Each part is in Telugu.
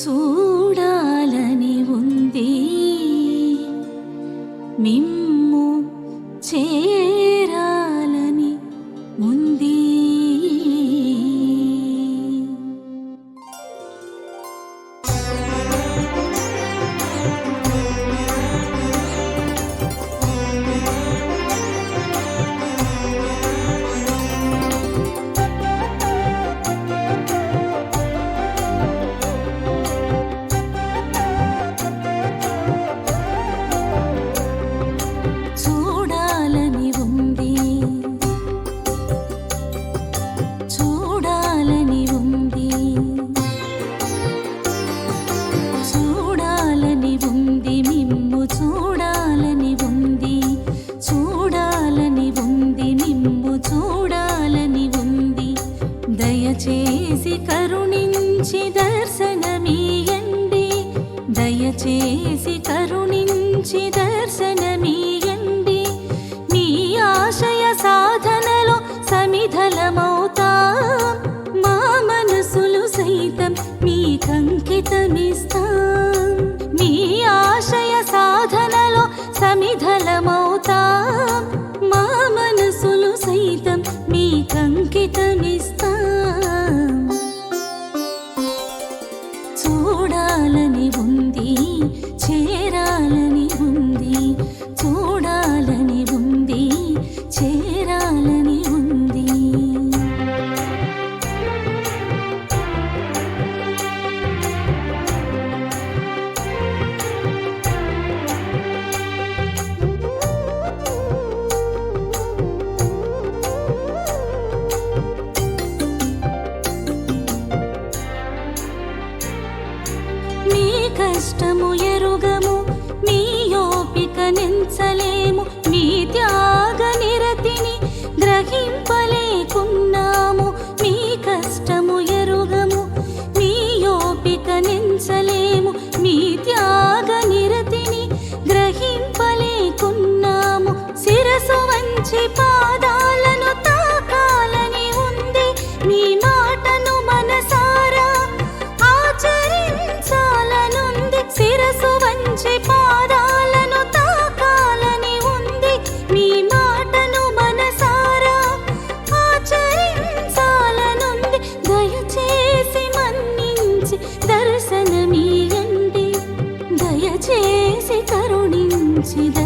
చూడాలని ఉంది. మిమ్మ దయచేసి కరుణించి దర్శనమీయండి మీ ఆశయ సాధనలో సమిధలమవుతా. మా మనసులు సైతం మీకంకితమిస్తా చూడాలని ఉంది. కష్టము ఎరుగము మీ యోపిక నించలేము మీ త్యాగ నిరతిని గ్రహింపలే 期待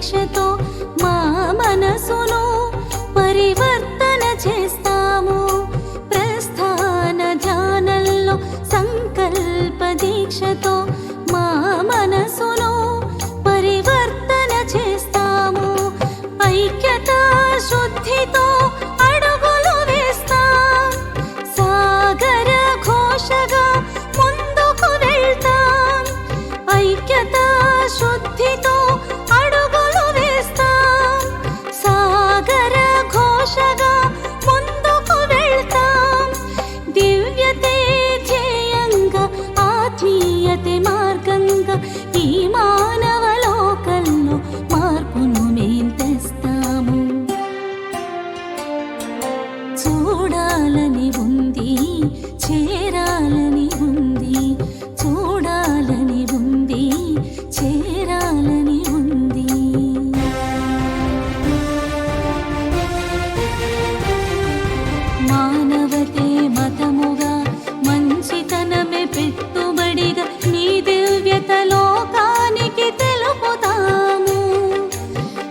是多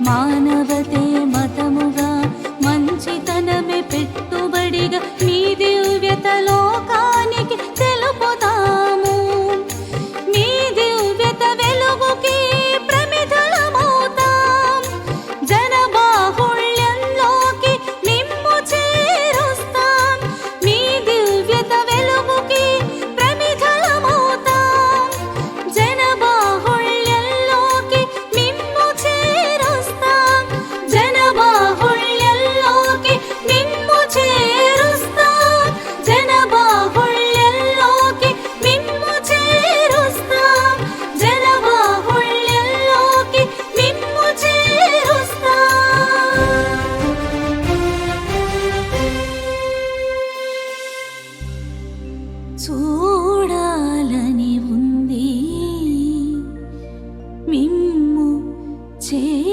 मानवते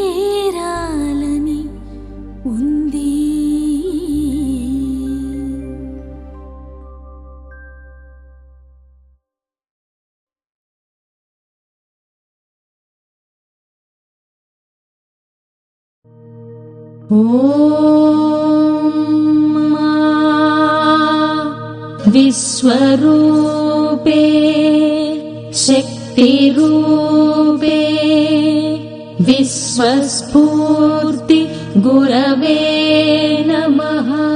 చేరాలని ఉంది. విశ్వరూపే శక్తిరూ विश्वस्फूर्ति गुरवे नमः